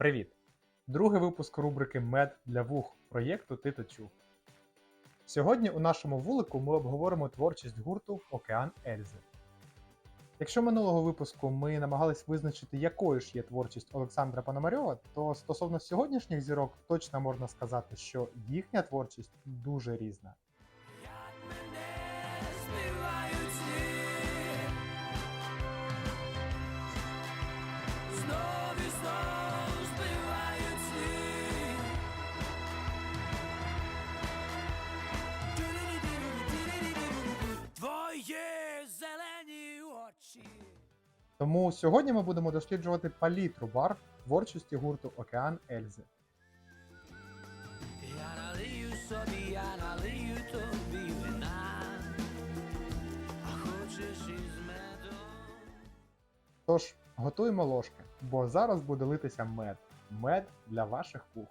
Привіт! Другий випуск рубрики Мед для вух проєкту Ти то. Сьогодні у нашому вулику ми обговоримо творчість гурту Океан Ельзи. Якщо минулого випуску ми намагались визначити, якою ж є творчість Олександра Пономарьова, то стосовно сьогоднішніх зірок точно можна сказати, що їхня творчість дуже різна. Тому сьогодні ми будемо досліджувати палітру бар творчості гурту Океан Ельзи. Я налию собі, я налию тобі вина, а хочеш із медом. Тож готуємо ложки, бо зараз буде литися мед. Мед для ваших вух.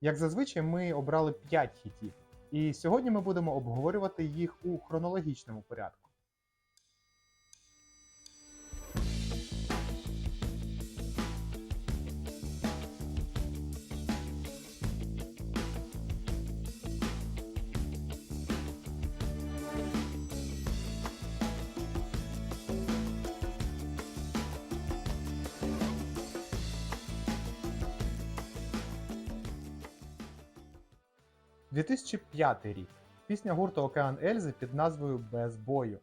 Як зазвичай, ми обрали 5 хітів, і сьогодні ми будемо обговорювати їх у хронологічному порядку. – 2005 рік. Пісня гурту Океан Ельзи під назвою Без бою.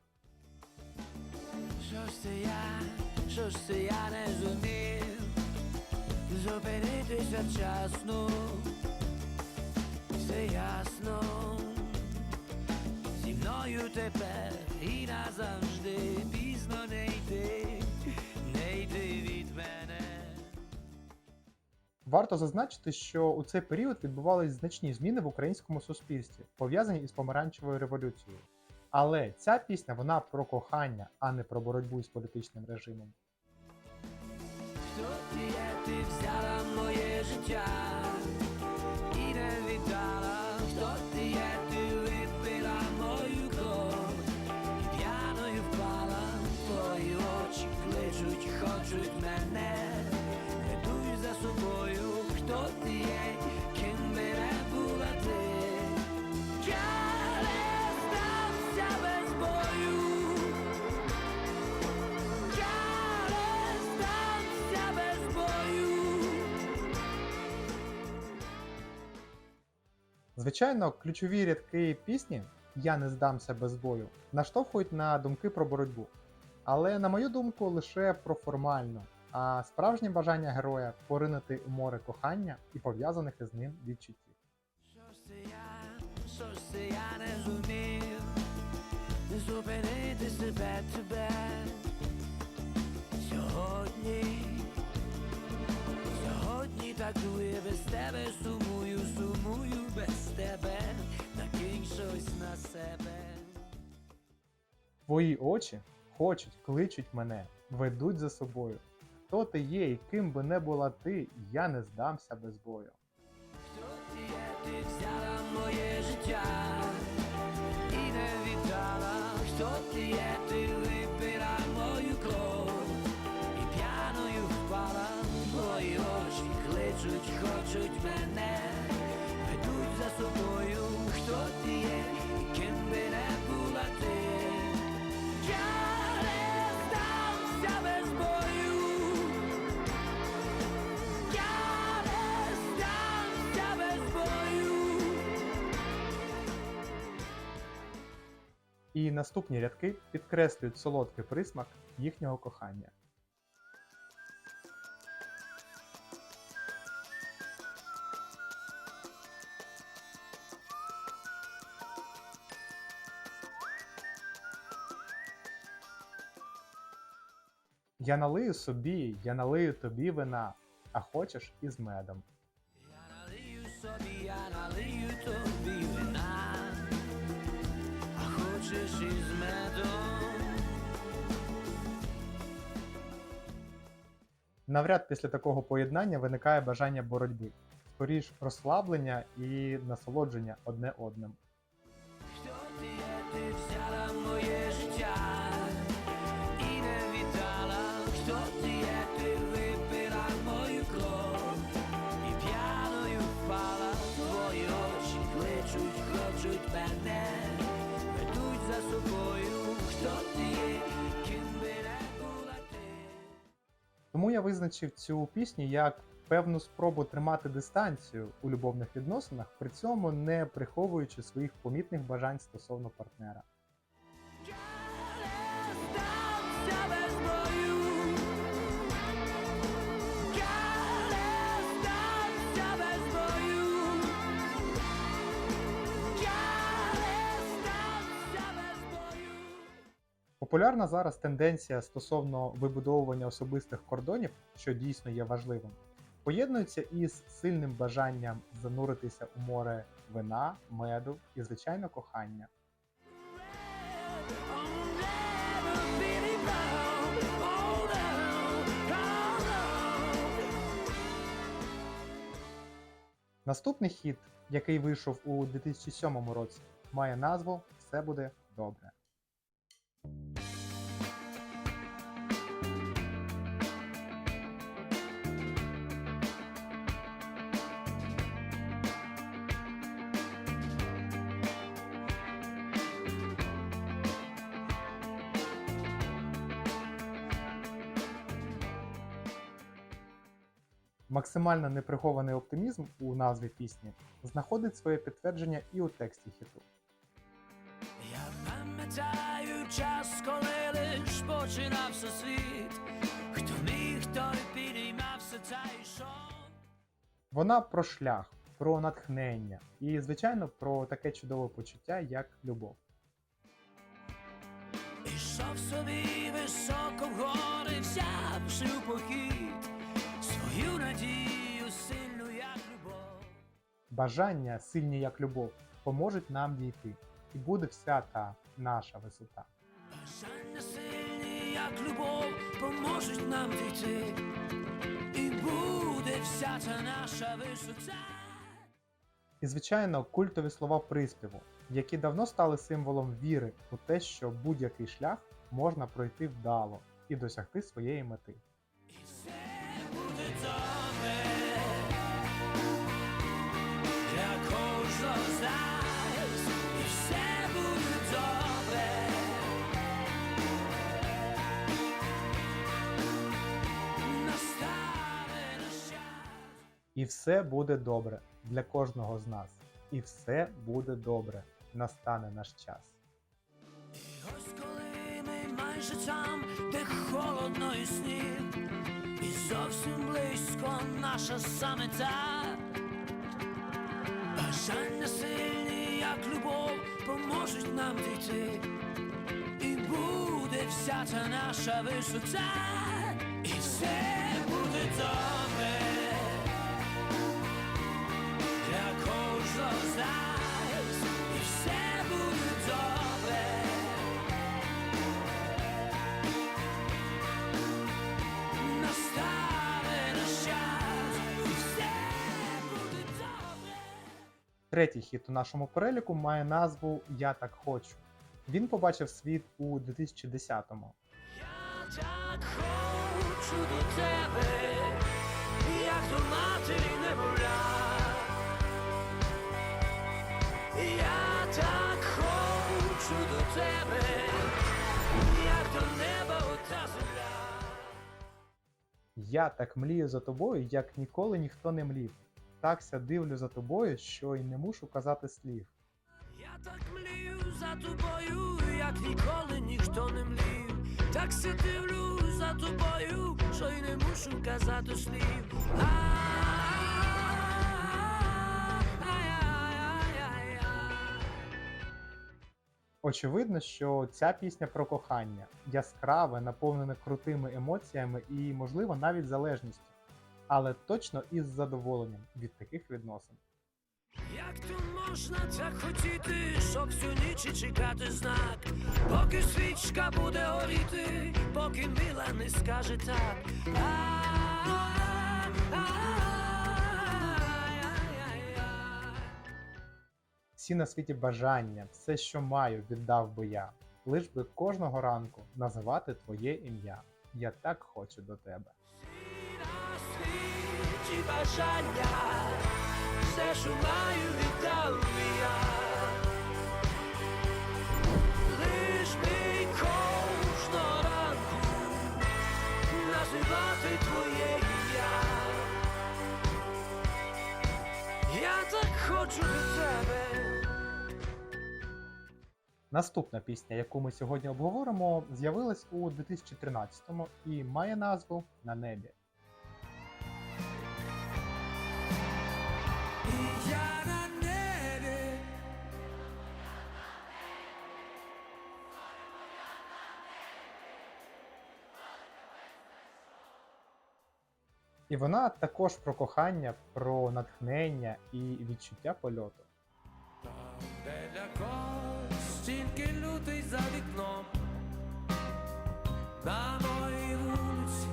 Що ж це я, що ж це я не зумів зупинитися вчасно, все ясно, зі мною тепер і назавжди Варто зазначити, що у цей період відбувались значні зміни в українському суспільстві, пов'язані із помаранчевою революцією. Але ця пісня вона про кохання, а не про боротьбу із політичним режимом. Ти є, ти взяла моє життя і не віддала, хто ти є, ти випила мою кров, п'яною впала, твої очі кличуть, хочуть мене, Звичайно, ключові рядки пісні Я не здамся без бою наштовхують на думки про боротьбу. Але, на мою думку, лише про формальну, а справжнє бажання героя поринути у море кохання і пов'язаних із ним відчуттів. Що ж я, що ж я не зумів зупинити себе тебе сьогодні. Сьогодні так дує без тебе, сумую, сумую без тебе, накинь щось на себе. Твої очі хочуть, кличуть мене, ведуть за собою. Хто ти є і ким би не була ти, я не здамся без бою. Хто ти є, ти взяла моє життя і не віддала, хто ти є, ти кличуть, мене, ведуть за собою, хто ти є, і ким би не була ти. Я без бою. Я без бою. І наступні рядки підкреслюють солодкий присмак їхнього кохання. Я налию собі, я налию тобі вина, а хочеш із медом. Я налию собі, я налию тобі вина, а хочеш із медом. Навряд після такого поєднання виникає бажання боротьби, скоріш розслаблення і насолодження одне одним. Хто ти є, ти випила мою кров. І п'яною впала твої очі, кличуть, кличуть мене, ведуть за собою, хто ти є. Тому я визначив цю пісню як певну спробу тримати дистанцію у любовних відносинах, при цьому не приховуючи своїх помітних бажань стосовно партнера. Популярна зараз тенденція стосовно вибудовування особистих кордонів, що дійсно є важливим, поєднується із сильним бажанням зануритися у море вина, меду і, звичайно, кохання. Наступний хіт, який вийшов у 2007 році, має назву Все буде добре. Максимально неприхований оптимізм у назві пісні знаходить своє підтвердження і у тексті хіту. Я пам'ятаю час, коли лиш починався світ. Хто міг, той підіймався та йшов. Вона про шлях, про натхнення і, звичайно, про таке чудове почуття, як любов. Ішов собі високо в гори, взявши у похід свою надію сильну, як любов. Бажання, сильні як любов, поможуть нам дійти, і буде вся та наша висота. Бажання сильні, як любов, поможуть нам дійти. І буде вся та наша висота. І, звичайно, культові слова приспіву, які давно стали символом віри у те, що будь-який шлях можна пройти вдало і досягти своєї мети. І І все буде добре для кожного з нас. І все буде добре. Настане наш час. І ось коли ми майже там, де холодно і сніг, і зовсім близько наша самета. Бажання сильні, як любов, поможуть нам дійти. І буде вся та наша висота, і все буде добре. Нас, і все буде добре. Настане наш час, і все буде добре. Третій хіт у нашому переліку має назву Я так хочу. Він побачив світ у 2010-му. Я так хочу до тебе, як до матері Я так хочу до тебе, як до неба ота земля. Я так млію за тобою, як ніколи ніхто не млів. Такся дивлю за тобою, що й не мушу казати слів. Я так млію за тобою, як ніколи ніхто не млів. Так се дивлю за тобою, що й не мушу казати слів. Очевидно, що ця пісня про кохання яскраве, наповнене крутими емоціями і, можливо, навіть залежністю, але точно із задоволенням від таких відносин. Як то можна так хотіти, щоб всю ніч і чекати знак, поки свічка буде горіти, поки мила не скаже так. А-а-а-а-а-а-а. всі на світі бажання, все, що маю, віддав би я, лиш би кожного ранку називати твоє ім'я. Я так хочу до тебе. Бажання, все що маю віддав я. Лиш би кожного ранку називати твоє ім'я. Я так хочу до тебе. Наступна пісня, яку ми сьогодні обговоримо, з'явилась у 2013-му і має назву На небі. І вона також про кохання, про натхнення і відчуття польоту. За вікном. На моїй вулиці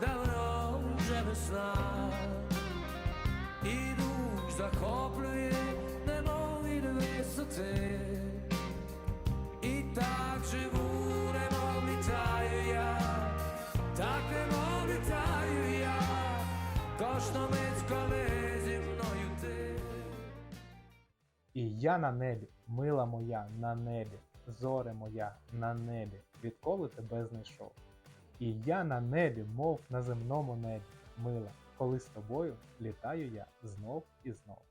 давно вже весна. І дух захоплює, немов від висоти. І так живу, немов літаю я, так немов літаю я, кожну мить, коли зі мною ти. І я на небі, мила моя, на небі, зоре моя, на небі, відколи тебе знайшов. І я на небі, мов на земному небі, мила, коли з тобою літаю я знов і знов.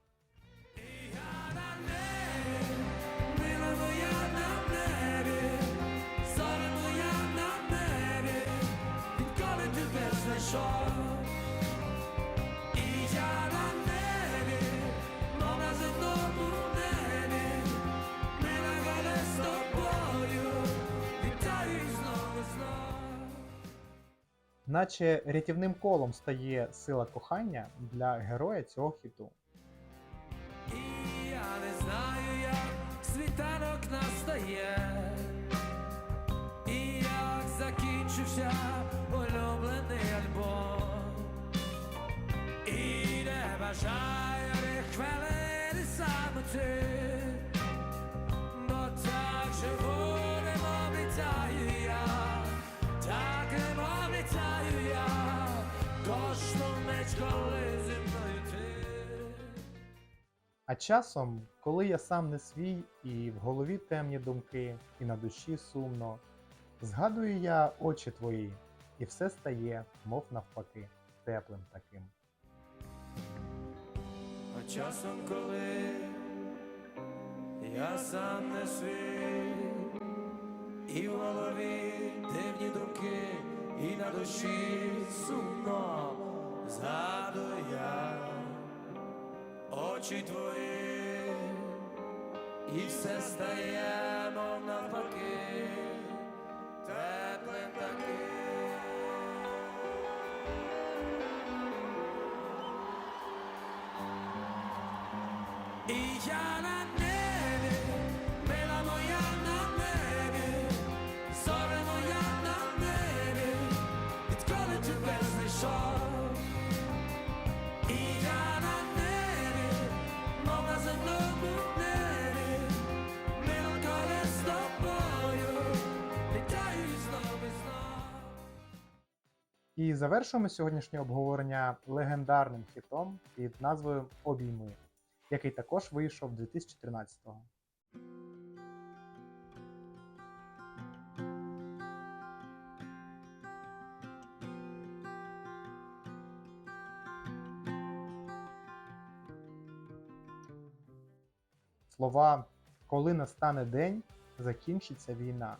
Мила Наче рятівним колом стає сила кохання для героя цього хіту. І я не знаю, як світанок настає, і як закінчився улюблений альбом, і не бажаю не хвилини самоти, немов я, кожну мить, коли зі мною ти. А часом, коли я сам не свій, і в голові темні думки, і на душі сумно, згадую я очі твої, і все стає, мов навпаки, теплим таким. А часом, коли я сам не свій, і в голові дивні думки, і на душі сумно згадую я очі твої, і все стає, мов навпаки, теплим таким. І І завершуємо сьогоднішнє обговорення легендарним хітом під назвою Обійми, який також вийшов 2013-го. Слова Коли настане день, закінчиться війна.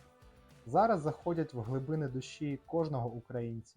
Зараз заходять в глибини душі кожного українця.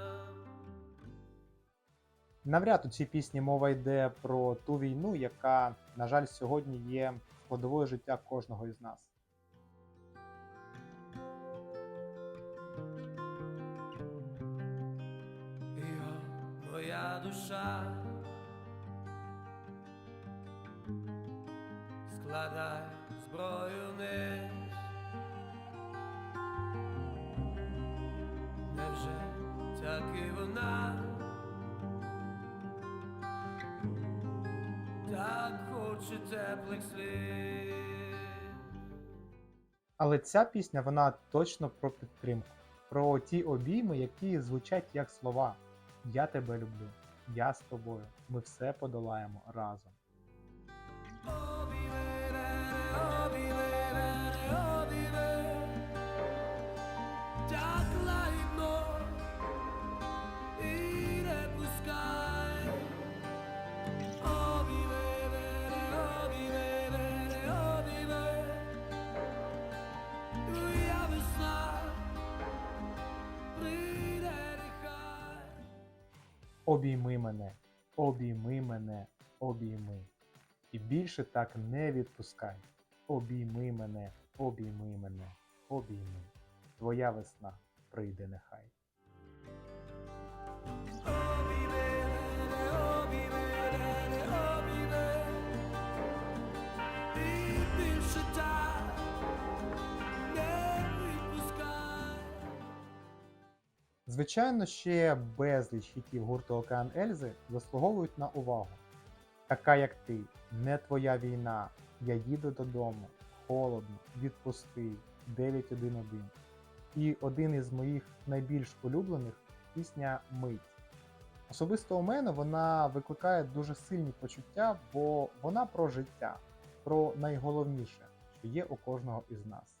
Навряд у цій пісні мова йде про ту війну, яка, на жаль, сьогодні є складовою життя кожного із нас. Йо, моя душа складай зброю вниз. Невже так і вона хоче теплих слів? Але ця пісня вона точно про підтримку, про ті обійми, які звучать як слова. Я тебе люблю. Я з тобою. Ми все подолаємо разом. Обійми мене, обійми мене, обійми. І більше так не відпускай. Обійми мене, обійми мене, обійми. Твоя весна прийде нехай. Звичайно, ще безліч хітів гурту Океан Ельзи заслуговують на увагу. Така як ти, не твоя війна, я їду додому, холодно, відпусти, 911. І один із моїх найбільш улюблених пісня Мить. Особисто у мене вона викликає дуже сильні почуття, бо вона про життя, про найголовніше, що є у кожного із нас.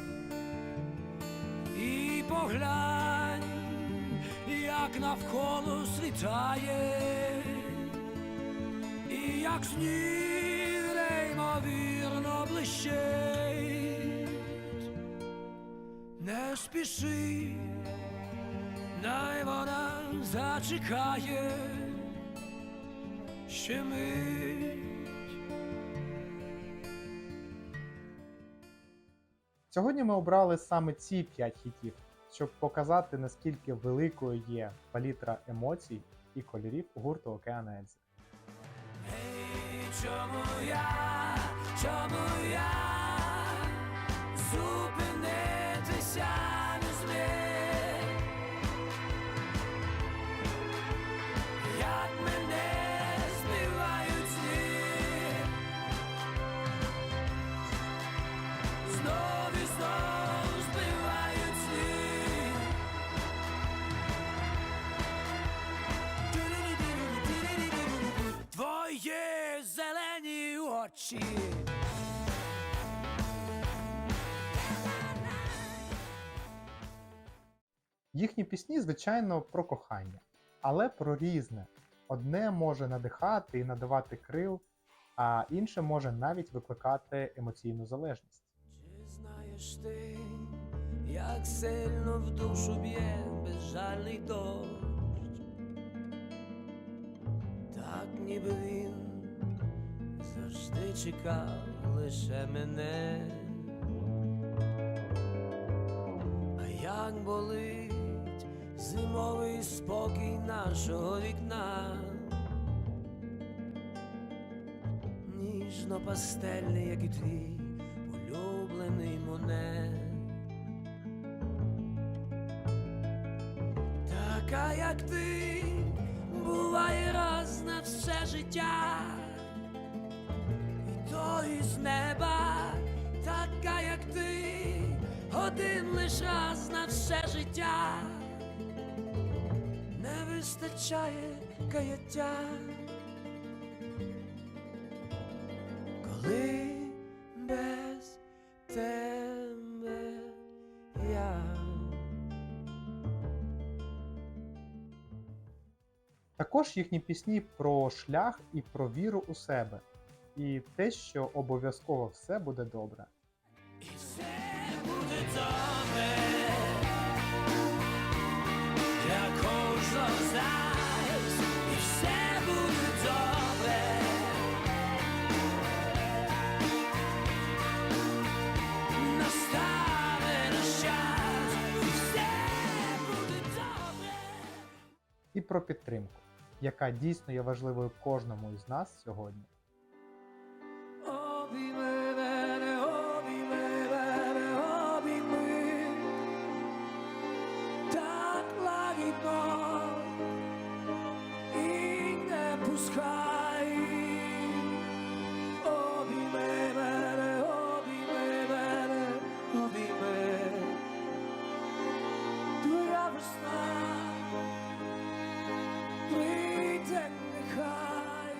Поглянь, як навколо світає, і як сніг неймовірно блищить. Не спіши, най вона зачекає ще мить. Сьогодні ми обрали саме ці 5 хітів, щоб показати, наскільки великою є палітра емоцій і кольорів гурту Океан Ельзи. Чому я, чому я зупинитися не зміг? Очі. Їхні пісні, звичайно, про кохання, але про різне. Одне може надихати і надавати крил, а інше може навіть викликати емоційну залежність. Чи знаєш ти, як сильно в душу б'є безжальний дощ? Так ніби він завжди чекав лише мене. А як болить зимовий спокій нашого вікна. Ніжно пастельний, як і твій улюблений моне. Така, як ти, буває раз на все життя, і то із неба, така, як ти, один лиш раз на все життя, не вистачає каяття. коли без тебе я. Також їхні пісні про шлях і про віру у себе, і те, що обов'язково все буде добре. І все буде добре для кожного з нас, і все буде добре. Настане наш час, і все буде добре. І про підтримку. яка дійсно є важливою кожному із нас сьогодні. Лагідно і не пускай. Обійми мене, обійми мене, обійми. Твоя весна прийде нехай.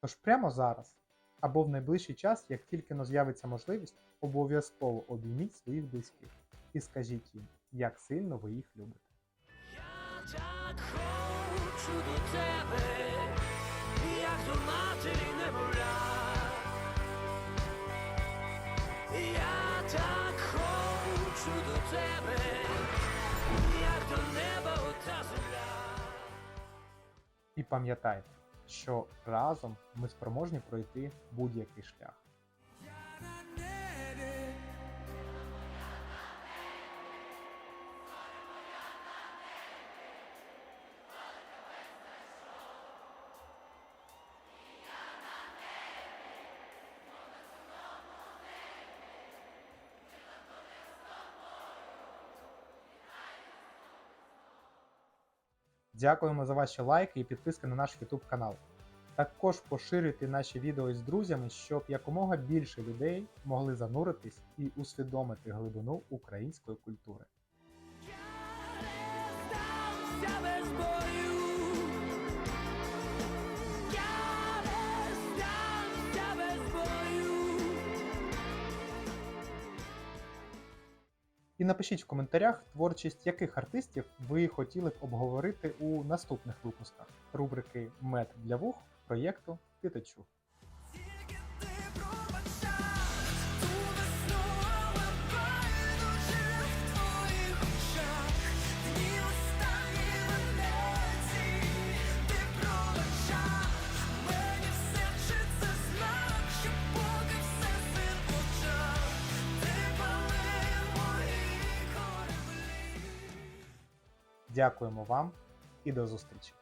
Тож прямо зараз або в найближчий час, як тільки но з'явиться можливість, обов'язково обійміть своїх близьких і скажіть їм, як сильно ви їх любите. Так хочу до тебе, як до матері немовля. Я так хочу до тебе, як до неба ота земля. І пам'ятайте, що разом ми спроможні пройти будь-який шлях. Дякуємо за ваші лайки і підписки на наш YouTube канал. Також поширюйте наші відео із друзями, щоб якомога більше людей могли зануритись і усвідомити глибину української культури. І напишіть в коментарях творчість яких артистів ви хотіли б обговорити у наступних випусках. Рубрики Мед для вух проєкту Ти Дякуємо вам і до зустрічі!